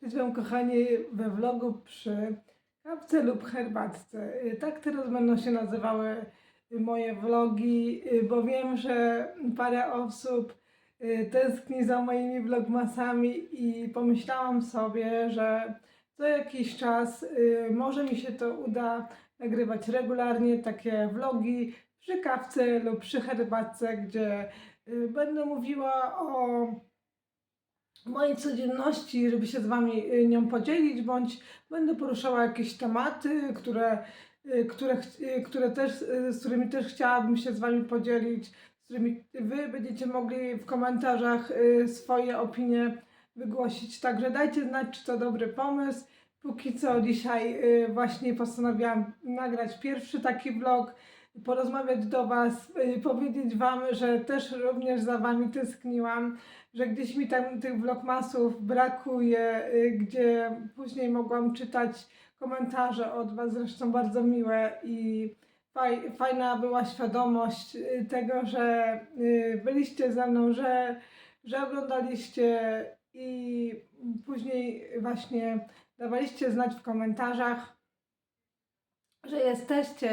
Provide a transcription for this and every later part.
Cześć Wam kochani we vlogu przy kawce lub herbatce. Y, Tak teraz będą się nazywały moje vlogi, y, bo wiem, że parę osób y, tęskni za moimi vlogmasami i pomyślałam sobie, że co jakiś czas może mi się to uda nagrywać regularnie takie vlogi przy kawce lub przy herbatce, gdzie będę mówiła o mojej codzienności, żeby się z Wami y, nią podzielić, bądź będę poruszała jakieś tematy, które, y, które, y, które też, z którymi też chciałabym się z Wami podzielić, z którymi Wy będziecie mogli w komentarzach swoje opinie wygłosić. Także dajcie znać, czy to dobry pomysł. Póki co dzisiaj właśnie postanowiłam nagrać pierwszy taki vlog, porozmawiać do Was, y, powiedzieć Wam, że też również za Wami tęskniłam że gdzieś mi tam tych vlogmasów brakuje, y, gdzie później mogłam czytać komentarze od Was, zresztą bardzo miłe i faj, fajna była świadomość y, tego, że byliście ze mną, że, że oglądaliście i później właśnie dawaliście znać w komentarzach, że jesteście,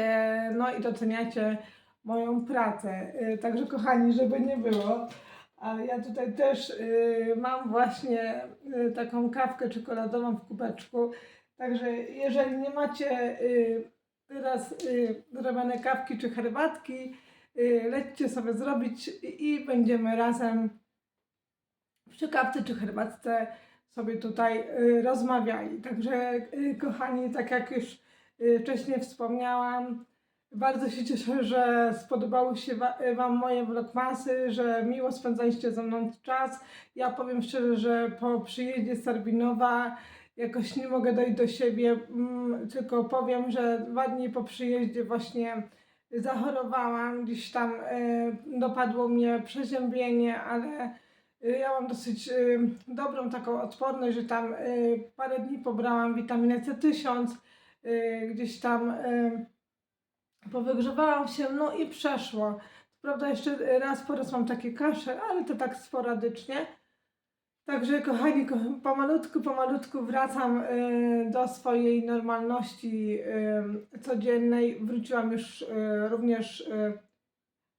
no i doceniacie moją pracę. Y, Także kochani, żeby nie było, a ja tutaj też y, mam właśnie y, taką kawkę czekoladową w kubeczku. Także jeżeli nie macie teraz zrobione kawki czy herbatki, lećcie sobie zrobić i, będziemy razem przy kawce czy herbatce sobie tutaj rozmawiali. Także kochani, tak jak już wcześniej wspomniałam, bardzo się cieszę, że spodobały się wa- Wam moje vlogmasy, że miło spędzaliście ze mną czas. Ja powiem szczerze, że po przyjeździe z Sarbinowa jakoś nie mogę dojść do siebie, mm, tylko powiem, że dwa dni po przyjeździe właśnie zachorowałam, gdzieś tam e, dopadło mnie przeziębienie, ale ja mam dosyć dobrą taką odporność, że tam parę dni pobrałam witaminę C10, e, gdzieś tam e, powygrzewałam się, no i przeszło. Prawda, jeszcze raz po raz mam takie kaszel, ale to tak sporadycznie. Także kochani, ko- pomalutku, pomalutku wracam y, do swojej normalności y, codziennej. Wróciłam już y, również y,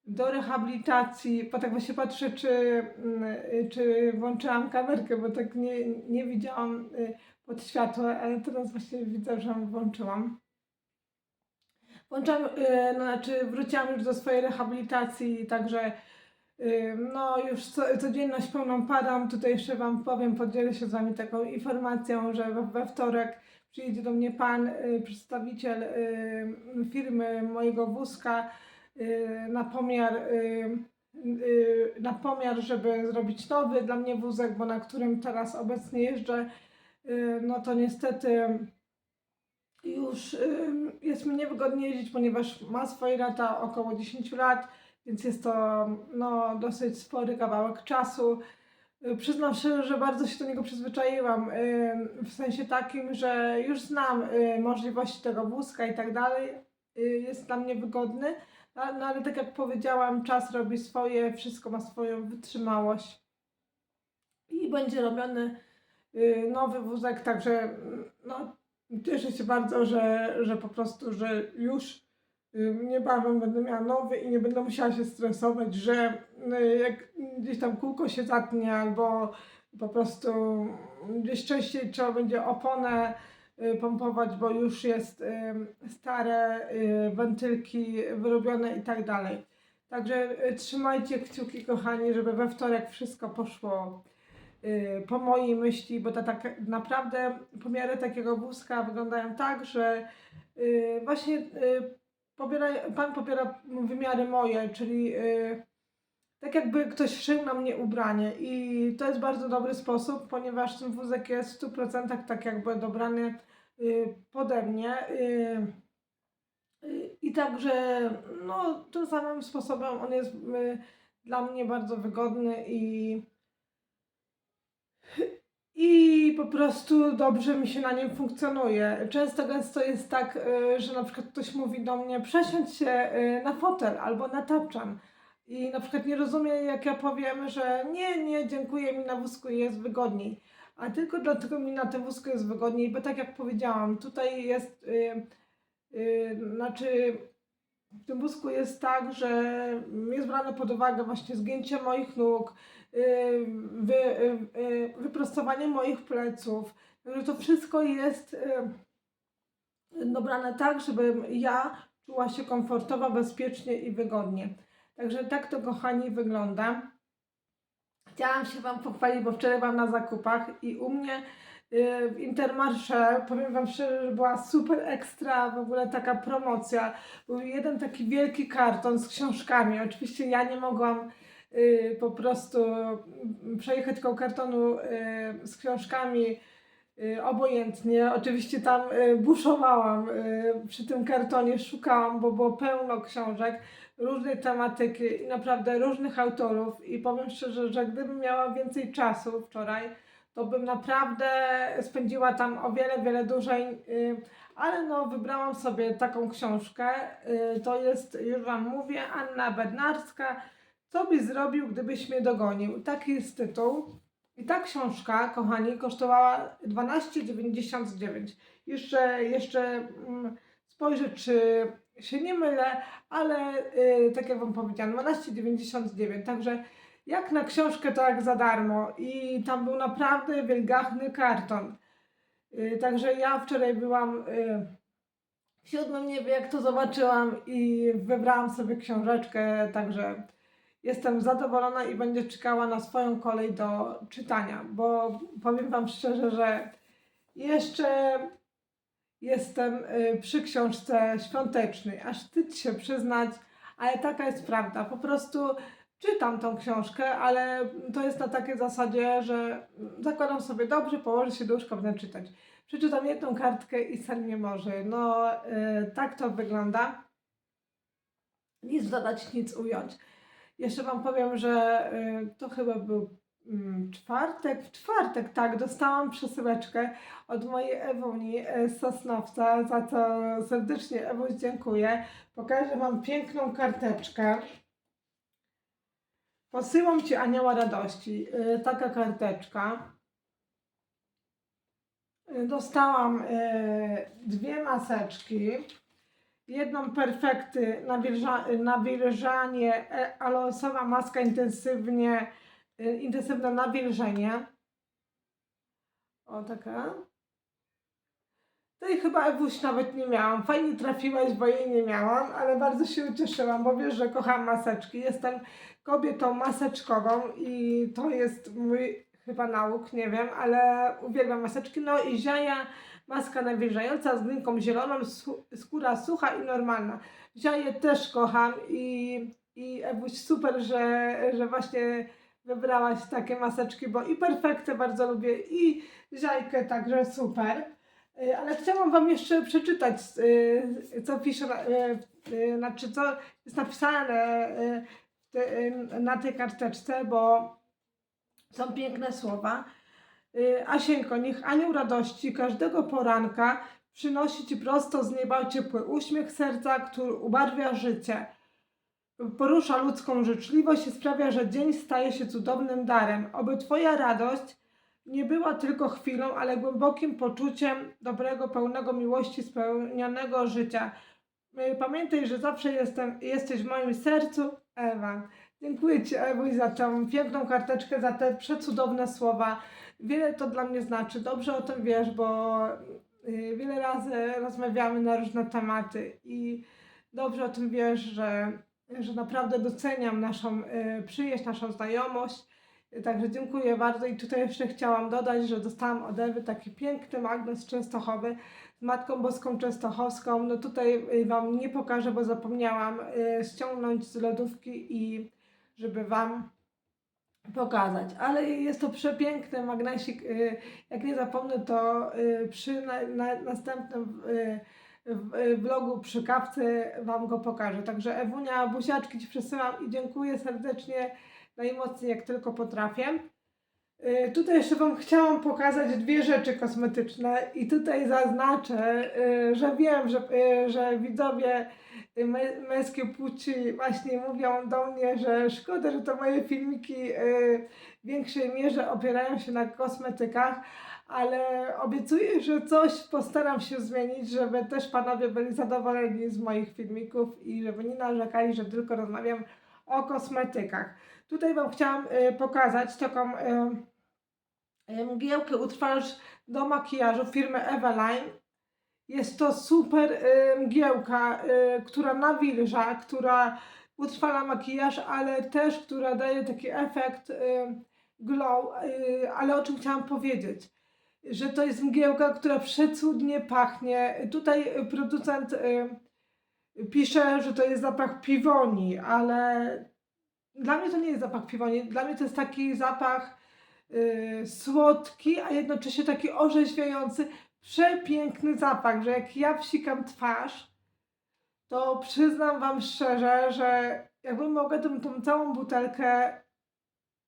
do rehabilitacji, bo tak właśnie patrzę, czy, y, czy włączyłam kamerkę, bo tak nie, nie widziałam y, pod światło, ale teraz właśnie widzę, że włączyłam. Włączam, y, no, znaczy wróciłam już do swojej rehabilitacji, także y, no już co, codzienność pełną parą. Tutaj jeszcze Wam powiem, podzielę się z Wami taką informacją, że we, wtorek przyjedzie do mnie pan, przedstawiciel firmy mojego wózka na pomiar, y, y, na pomiar, żeby zrobić nowy dla mnie wózek, bo na którym teraz obecnie jeżdżę, y, no to niestety już jest mi niewygodnie jeździć, ponieważ ma swoje lata, około 10 lat, więc jest to no, dosyć spory kawałek czasu. Y, Przyznam szczerze, że bardzo się do niego przyzwyczaiłam, w sensie takim, że już znam y, możliwości tego wózka i tak dalej, y, jest dla mnie wygodny, no, ale tak jak powiedziałam, czas robi swoje, wszystko ma swoją wytrzymałość. I będzie robiony y, nowy wózek, także no, cieszę się bardzo, że, że po prostu, że już y, niebawem będę miała nowy i nie będę musiała się stresować, że y, jak gdzieś tam kółko się zatnie albo po prostu gdzieś częściej trzeba będzie oponę pompować, bo już jest y, stare y, wentylki wyrobione i tak dalej. Także y, trzymajcie kciuki kochani, żeby we wtorek wszystko poszło y, po mojej myśli, bo to tak naprawdę pomiary takiego wózka wyglądają tak, że y, właśnie y, pobiera, pan pobiera wymiary moje, czyli y, tak jakby ktoś szył na mnie ubranie i to jest bardzo dobry sposób, ponieważ ten wózek jest w 100% tak jakby dobrany y, pode mnie. Y, y, I także no, tym samym sposobem on jest dla mnie bardzo wygodny i i po prostu dobrze mi się na nim funkcjonuje. Często gęsto jest tak, że na przykład ktoś mówi do mnie przesiądź się na fotel albo na tapczan i na przykład nie rozumie jak ja powiem, że nie, nie, dziękuję mi na wózku jest wygodniej. a tylko dlatego mi na tym wózku jest wygodniej, bo tak jak powiedziałam, tutaj jest, y, y, znaczy w tym wózku jest tak, że jest brane pod uwagę właśnie zgięcie moich nóg, y, wy, y, y, wyprostowanie moich pleców, że to wszystko jest y, dobrane tak, żebym ja czuła się komfortowo, bezpiecznie i wygodnie. Także tak to kochani wygląda. Chciałam się Wam pochwalić, bo wczoraj byłam na zakupach i u mnie y, w Intermarché, powiem Wam szczerze, że była super ekstra w ogóle taka promocja. Był jeden taki wielki karton z książkami. Oczywiście ja nie mogłam y, po prostu przejechać koło kartonu y, z książkami obojętnie. Oczywiście tam buszowałam przy tym kartonie, szukałam, bo było pełno książek różnej tematyki i naprawdę różnych autorów. I powiem szczerze, że gdybym miała więcej czasu wczoraj, to bym naprawdę spędziła tam o wiele, wiele dłużej. y, Ale no, wybrałam sobie taką książkę. y, To jest, już Wam mówię, Anna Bednarska. Co byś zrobił, gdybyś mnie dogonił? Taki jest tytuł. I ta książka, kochani, kosztowała 12,99. Jeszcze, jeszcze mm, spojrzę, czy się nie mylę, ale y, tak jak Wam powiedziałam, 12,99. Także jak na książkę, to jak za darmo. I tam był naprawdę wielgachny karton. Y, także ja wczoraj byłam y, w siódmym niebie, jak to zobaczyłam i wybrałam sobie książeczkę, także jestem zadowolona i będę czekała na swoją kolej do czytania, bo powiem Wam szczerze, że jeszcze jestem y, przy książce świątecznej, aż wstyd się przyznać, ale taka jest prawda. Po prostu czytam tą książkę, ale to jest na takiej zasadzie, że zakładam sobie dobrze, położę się do łóżka, będę czytać. Przeczytam jedną kartkę i sen mnie może. No, y, tak to wygląda. Nic dodać, nic ująć. Jeszcze Wam powiem, że y, to chyba był czwartek. W czwartek, tak, dostałam przesyłeczkę od mojej Ewuni z Sosnowca, za co serdecznie Ewuś dziękuję. Pokażę Wam piękną karteczkę. Posyłam Ci anioła radości. Y, taka karteczka. Dostałam y, dwie maseczki. Jedną perfekty nawilża- nawilżanie, e, aloesowa maska intensywnie, intensywne nawilżenie. O, taka. Tej chyba Ewuś nawet nie miałam. Fajnie trafiłaś, bo jej nie miałam, ale bardzo się ucieszyłam, bo wiesz, że kocham maseczki. Jestem kobietą maseczkową i to jest mój chyba nauk, nie wiem, ale uwielbiam maseczki. No i ziaja, maska nawilżająca z glinką zieloną, skóra sucha i normalna. Ziaję też kocham i, i Ewuś super, że, że właśnie wybrałaś takie maseczki, bo i perfektę bardzo lubię i ziajkę, także super. Y, Ale chciałam Wam jeszcze przeczytać, y, co pisze, y, znaczy co jest napisane na tej karteczce, bo są piękne słowa. Asieńko, niech anioł radości każdego poranka przynosi Ci prosto z nieba ciepły uśmiech serca, który ubarwia życie. Porusza ludzką życzliwość i sprawia, że dzień staje się cudownym darem. Oby Twoja radość nie była tylko chwilą, ale głębokim poczuciem dobrego, pełnego miłości, spełnionego życia. Y, Pamiętaj, że zawsze jestem, jesteś w moim sercu, Ewa. Dziękuję Ci, Ewuś, za tą piękną karteczkę, za te przecudowne słowa. Wiele to dla mnie znaczy. Dobrze o tym wiesz, bo y, wiele razy rozmawiamy na różne tematy i dobrze o tym wiesz, że, że naprawdę doceniam naszą y, przyjaźń, naszą znajomość. Także dziękuję bardzo i tutaj jeszcze chciałam dodać, że dostałam od Ewy taki piękny magnes częstochowy z Matką Boską Częstochowską. No tutaj y, Wam nie pokażę, bo zapomniałam y, ściągnąć z lodówki i żeby Wam pokazać. Ale jest to przepiękny magnesik. Jak nie zapomnę, to przy na, na, następnym vlogu przy kawce Wam go pokażę. Także Ewunia, buziaczki Ci przesyłam i dziękuję serdecznie najmocniej jak tylko potrafię. Y, Tutaj jeszcze Wam chciałam pokazać dwie rzeczy kosmetyczne i tutaj zaznaczę, y, że wiem, że, y, że widzowie y, me- męskie płci właśnie mówią do mnie, że szkoda, że to moje filmiki y, w większej mierze opierają się na kosmetykach, ale obiecuję, że coś postaram się zmienić, żeby też panowie byli zadowoleni z moich filmików i żeby nie narzekali, że tylko rozmawiam o kosmetykach. Tutaj Wam chciałam y, pokazać taką y, y, mgiełkę utrwalasz do makijażu firmy Eveline. Jest to super y, mgiełka, y, która nawilża, która utrwala makijaż, ale też która daje taki efekt y, glow. Y, ale o czym chciałam powiedzieć? Że to jest mgiełka, która przecudnie pachnie. Tutaj producent y, pisze, że to jest zapach piwoni, ale dla mnie to nie jest zapach piwoni. Dla mnie to jest taki zapach y, słodki, a jednocześnie taki orzeźwiający, przepiękny zapach, że jak ja psikam twarz, to przyznam Wam szczerze, że jakbym mogła tą, całą butelkę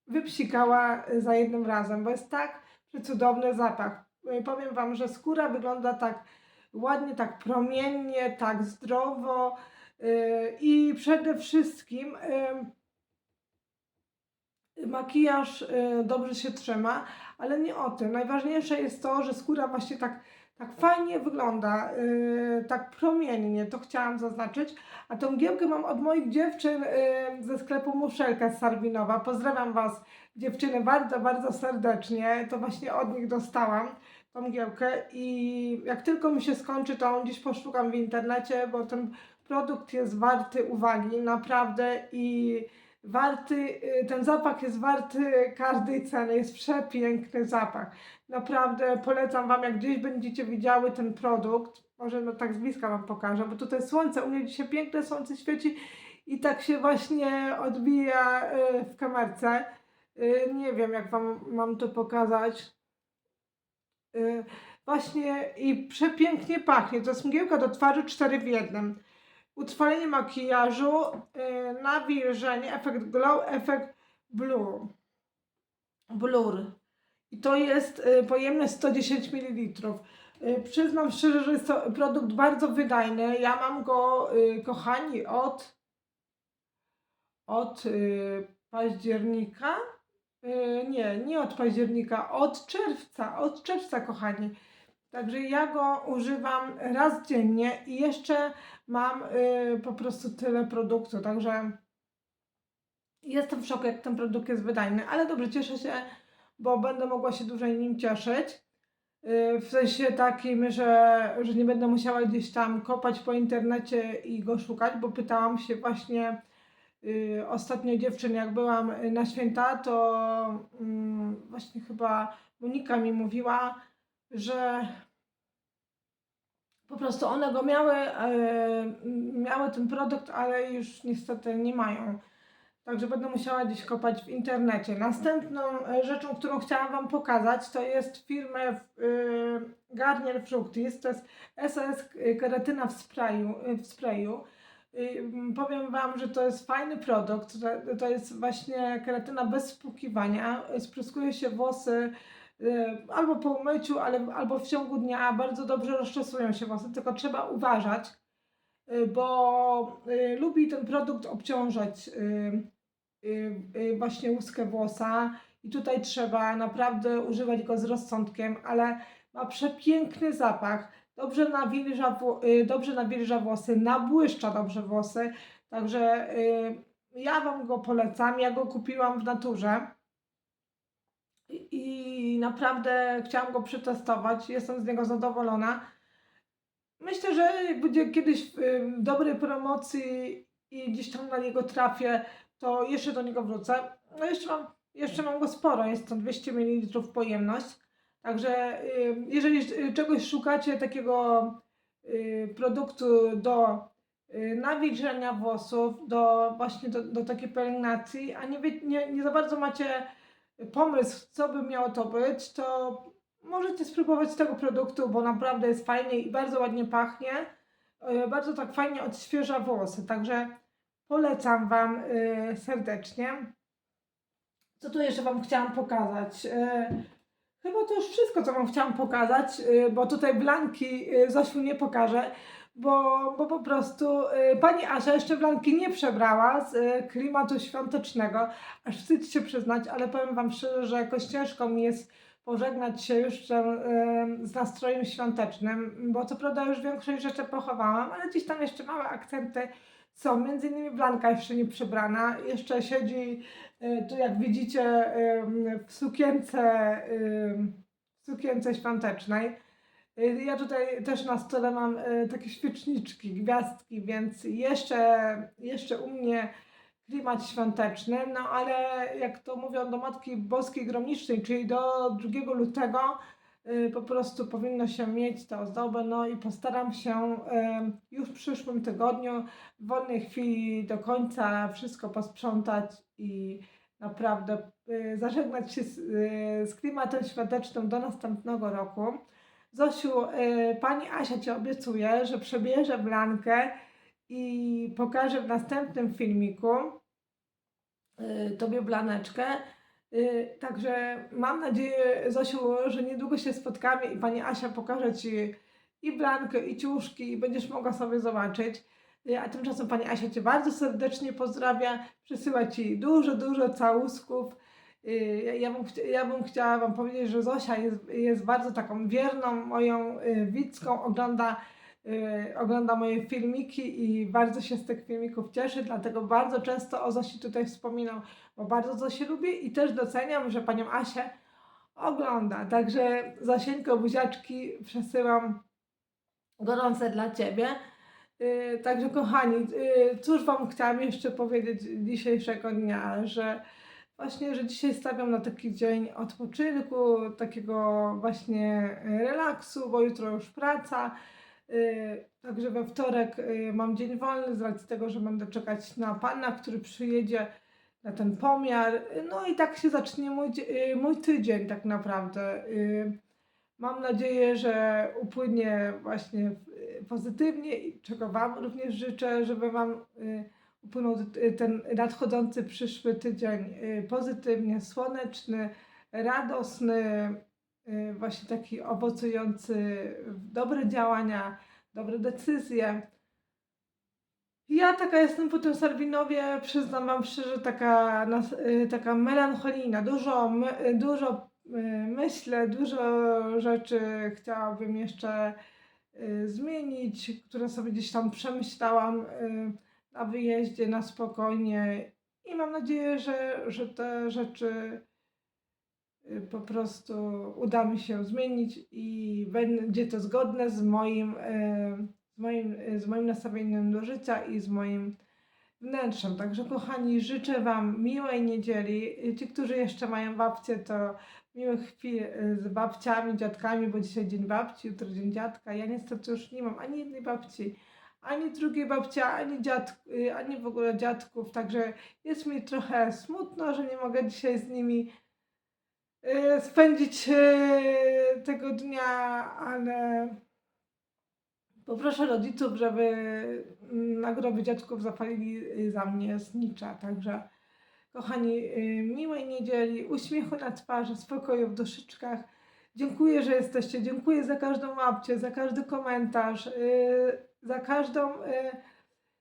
wypsikała za jednym razem, bo jest tak przecudowny zapach. Y, Powiem Wam, że skóra wygląda tak ładnie, tak promiennie, tak zdrowo y, i przede wszystkim y, makijaż y, dobrze się trzyma, ale nie o tym. Najważniejsze jest to, że skóra właśnie tak, tak fajnie wygląda, y, tak promiennie, to chciałam zaznaczyć. A tą mgiełkę mam od moich dziewczyn y, ze sklepu Muszelka z Sarwinowa. Pozdrawiam Was dziewczyny bardzo, bardzo serdecznie. To właśnie od nich dostałam tą mgiełkę i jak tylko mi się skończy, to gdzieś poszukam w internecie, bo ten produkt jest warty uwagi, naprawdę i warty, y, ten zapach jest warty każdej ceny, jest przepiękny zapach. Naprawdę polecam Wam, jak gdzieś będziecie widziały ten produkt, może no tak z bliska Wam pokażę, bo tutaj słońce, u mnie dzisiaj piękne słońce świeci i tak się właśnie odbija y, w kamerce. Y, Nie wiem, jak Wam mam to pokazać. Właśnie i przepięknie pachnie. To jest mgiełka do twarzy 4 w jednym. Utrwalenie makijażu, yy, nawilżenie, efekt glow, efekt blur. Blur. I to jest y, pojemne 110 ml. Y, przyznam szczerze, że jest to produkt bardzo wydajny. Ja mam go, y, kochani, od, od października. Nie, nie od października, od czerwca, od czerwca, kochani. Także ja go używam raz dziennie i jeszcze mam y, po prostu tyle produktu, także jestem w szoku, jak ten produkt jest wydajny, ale dobrze, cieszę się, bo będę mogła się dłużej nim cieszyć. Y, w sensie takim, że, że nie będę musiała gdzieś tam kopać po internecie i go szukać, bo pytałam się właśnie y, ostatnio dziewczyn, jak byłam y, na święta, to mm, właśnie chyba Monika mi mówiła, że po prostu one go miały, e, miały ten produkt, ale już niestety nie mają. Także będę musiała gdzieś kopać w internecie. Następną e, rzeczą, którą chciałam Wam pokazać, to jest firmę e, Garnier Fructis. To jest SOS keratyna w sprayu. W sprayu. Y, Powiem Wam, że to jest fajny produkt. To jest właśnie keratyna bez spłukiwania. Spryskuje się włosy albo po umyciu, ale, albo w ciągu dnia. Bardzo dobrze rozczesują się włosy, tylko trzeba uważać, y, bo y, lubi ten produkt obciążać y, y, y, właśnie łuskę włosa i tutaj trzeba naprawdę używać go z rozsądkiem, ale ma przepiękny zapach, dobrze nawilża, y, dobrze nawilża włosy, nabłyszcza dobrze włosy, także y, ja Wam go polecam, ja go kupiłam w naturze i naprawdę chciałam go przetestować, jestem z niego zadowolona. Myślę, że będzie kiedyś w dobrej promocji i gdzieś tam na niego trafię, to jeszcze do niego wrócę. No jeszcze mam, jeszcze mam go sporo, jest to 200 ml pojemność. Także jeżeli y, czegoś szukacie takiego y, produktu do y, nawilżenia włosów, do właśnie do, do takiej pielęgnacji, a nie, nie, nie za bardzo macie pomysł, co by miało to być, to możecie spróbować tego produktu, bo naprawdę jest fajnie i bardzo ładnie pachnie. Y, Bardzo tak fajnie odświeża włosy, także polecam Wam y, serdecznie. Co tu jeszcze Wam chciałam pokazać? Y, Chyba to już wszystko, co Wam chciałam pokazać, y, bo tutaj blanki y, Zosiu nie pokażę, bo, bo po prostu y, pani Asia jeszcze blanki nie przebrała z y, klimatu świątecznego, aż wstyd się przyznać, ale powiem Wam szczerze, że jakoś ciężko mi jest pożegnać się już y, z nastrojem świątecznym, bo co prawda już większość rzeczy pochowałam, ale gdzieś tam jeszcze małe akcenty są, między innymi Blanka jeszcze nie przebrana, jeszcze siedzi y, tu jak widzicie y, w sukience, y, w sukience świątecznej. Y, Ja tutaj też na stole mam y, takie świeczniczki, gwiazdki, więc jeszcze, jeszcze u mnie klimat świąteczny, no ale jak to mówią do Matki Boskiej Gromnicznej, czyli do 2 lutego, y, po prostu powinno się mieć tę ozdobę, no i postaram się już w przyszłym tygodniu w wolnej chwili do końca wszystko posprzątać i naprawdę zażegnać się z, z klimatem świątecznym do następnego roku. Zosiu, y, pani Asia Ci obiecuje, że przebierze Blankę i pokaże w następnym filmiku y, Tobie Blaneczkę. Y, Także mam nadzieję, Zosiu, że niedługo się spotkamy i pani Asia pokaże Ci i Blankę, i ciuszki i będziesz mogła sobie zobaczyć. A tymczasem pani Asia Cię bardzo serdecznie pozdrawia, przysyła Ci dużo, dużo całusków. Y, Ja, bym, ja bym chciała Wam powiedzieć, że Zosia jest, jest bardzo taką wierną moją y, widzką, ogląda, y, ogląda moje filmiki i bardzo się z tych filmików cieszy, dlatego bardzo często o Zosi tutaj wspominam, bo bardzo Zosię lubię i też doceniam, że Panią Asię ogląda. Także Zosieńko, buziaczki przesyłam gorące dla Ciebie. Także kochani, cóż Wam chciałam jeszcze powiedzieć dzisiejszego dnia, że właśnie, że dzisiaj stawiam na taki dzień odpoczynku, takiego właśnie y, relaksu, bo jutro już praca. Y, Także we wtorek y, mam dzień wolny z racji tego, że będę czekać na pana, który przyjedzie na ten pomiar. No i tak się zacznie mój, y, mój tydzień tak naprawdę. Mam nadzieję, że upłynie właśnie pozytywnie i czego Wam również życzę, żeby Wam upłynął t- ten nadchodzący przyszły tydzień y, pozytywnie, słoneczny, radosny, y, właśnie taki owocujący w dobre działania, dobre decyzje. Ja taka jestem po tym Sarwinowie, przyznam Wam szczerze, taka, y, taka melancholijna. Dużo, y, dużo y, myślę, dużo rzeczy chciałabym jeszcze y, zmienić, które sobie gdzieś tam przemyślałam y, na wyjeździe, na spokojnie i mam nadzieję, że, że te rzeczy y, po prostu uda mi się zmienić i będzie to zgodne z moim, y, z moim, y, z moim nastawieniem do życia i z moim wnętrzem. Także kochani, życzę Wam miłej niedzieli. Ci, którzy jeszcze mają babcie, to miłych chwil z babciami, dziadkami, bo dzisiaj dzień babci, jutro dzień dziadka. Ja niestety już nie mam ani jednej babci, ani drugiej babci, ani y, ani w ogóle dziadków, także jest mi trochę smutno, że nie mogę dzisiaj z nimi y, spędzić y, tego dnia, ale poproszę rodziców, żeby mm, na grobie dziadków zapalili za mnie znicza. Także kochani, miłej niedzieli, uśmiechu na twarzy, spokoju w duszyczkach. Dziękuję, że jesteście. Dziękuję za każdą łapcie, za każdy komentarz, y, za każdą, y,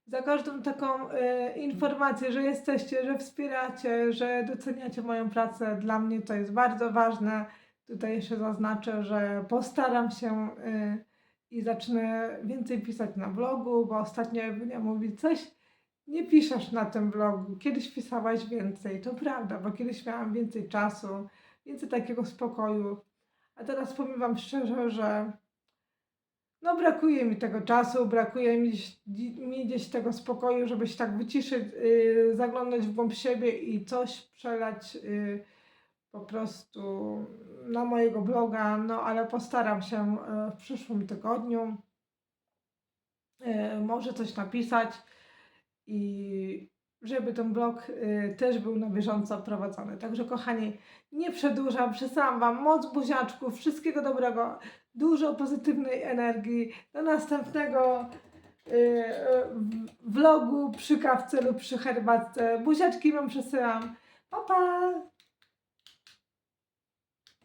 za każdą taką y, informację, że jesteście, że wspieracie, że doceniacie moją pracę. Dla mnie to jest bardzo ważne. Tutaj jeszcze zaznaczę, że postaram się i zacznę więcej pisać na blogu, bo ostatnio Ewunia mówi coś, nie piszesz na tym blogu. Kiedyś pisałaś więcej, to prawda, bo kiedyś miałam więcej czasu, więcej takiego spokoju. A teraz powiem Wam szczerze, że no brakuje mi tego czasu, brakuje mi, mi gdzieś tego spokoju, żeby się tak wyciszyć, yy, zaglądać w głąb siebie i coś przelać yy, po prostu na mojego bloga, no ale postaram się yy, w przyszłym tygodniu yy, może coś napisać i żeby ten blog y, też był na bieżąco prowadzony. Także kochani, nie przedłużam, przesyłam Wam moc buziaczków, wszystkiego dobrego, dużo pozytywnej energii. Do następnego y, y, vlogu przy kawce lub przy herbatce. Buziaczki Wam przesyłam. Pa, pa!